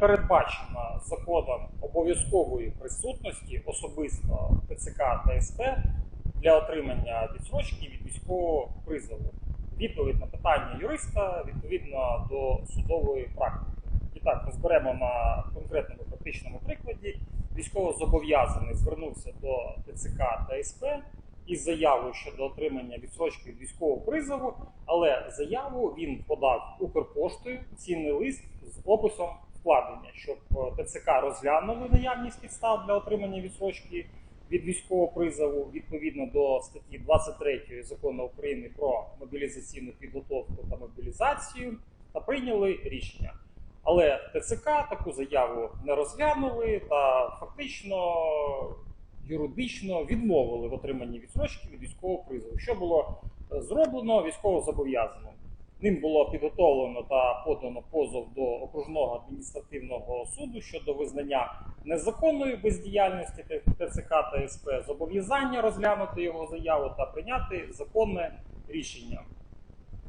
Передбачена законом обов'язкової присутності особисто ТЦК та СП для отримання відсрочки від військового призову. Відповідь на питання юриста відповідно до судової практики. І так, розберемо на конкретному практичному прикладі. Військовозобов'язаний звернувся до ТЦК та СП із заявою щодо отримання відсрочки від військового призову, але заяву він подав Укрпоштою цінний лист з описом вкладення, щоб е, ТЦК розглянули наявність підстав для отримання відсрочки від військового призову відповідно до статті 23 закону України про мобілізаційну підготовку та мобілізацію та прийняли рішення. Але ТЦК таку заяву не розглянули та фактично юридично відмовили в отриманні відсрочки від військового призову. Що було е, зроблено військовозобов'язаним? Ним було підготовлено та подано позов до окружного адміністративного суду щодо визнання незаконної бездіяльності ТЦК та СП, зобов'язання розглянути його заяву та прийняти законне рішення.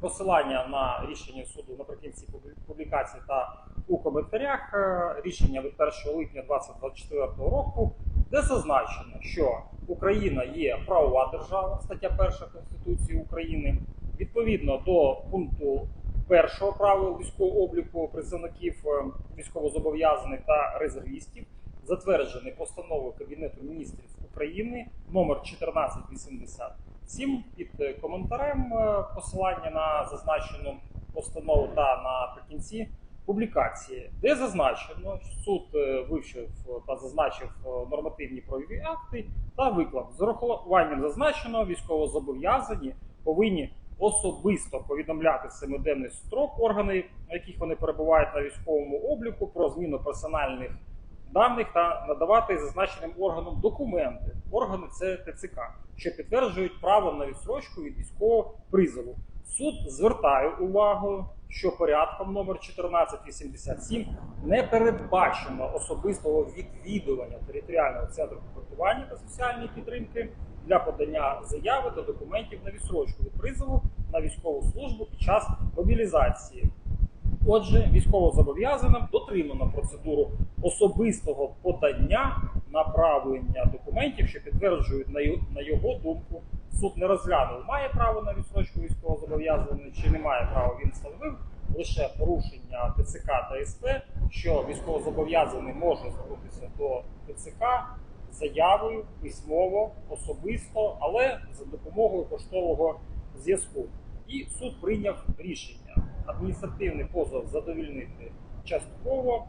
Посилання на рішення суду наприкінці публікації та у коментарях е, рішення від 1 липня 2024 року, де зазначено, що Україна є правова держава, стаття 1 Конституції України. Відповідно до пункту першого правил військового обліку представників е, військовозобов'язаних та резервістів, затверджений постановою Кабінету міністрів України номер 1487 під е, коментарем е, посилання на зазначену постанову та наприкінці публікації, де зазначено, що суд вивчив та зазначив нормативні правові акти та виклав з урахуванням зазначеного військовозобов'язані повинні особисто повідомляти семиденний строк органи, на яких вони перебувають на військовому обліку, про зміну персональних даних та надавати зазначеним органам документи. Органи це ТЦК, що підтверджують право на відсрочку від військового призову. Суд звертає увагу, що порядком номер 1487 не передбачено особистого відвідування територіального центру комплектування та соціальної підтримки для подання заяви та документів на відсрочку від призову на військову службу під час мобілізації. Отже, військовозобов'язаним дотримано процедуру особистого подання направлення документів, що підтверджують на його думку. Суд не розглянув, має право на відсрочку військовозобов'язаний чи не має права. Він встановив лише порушення ТЦК та СП, що військовозобов'язаний може звернутися до ТЦК заявою письмово, особисто, але за допомогою поштового зв'язку. І суд прийняв рішення адміністративний позов задовільнити частково,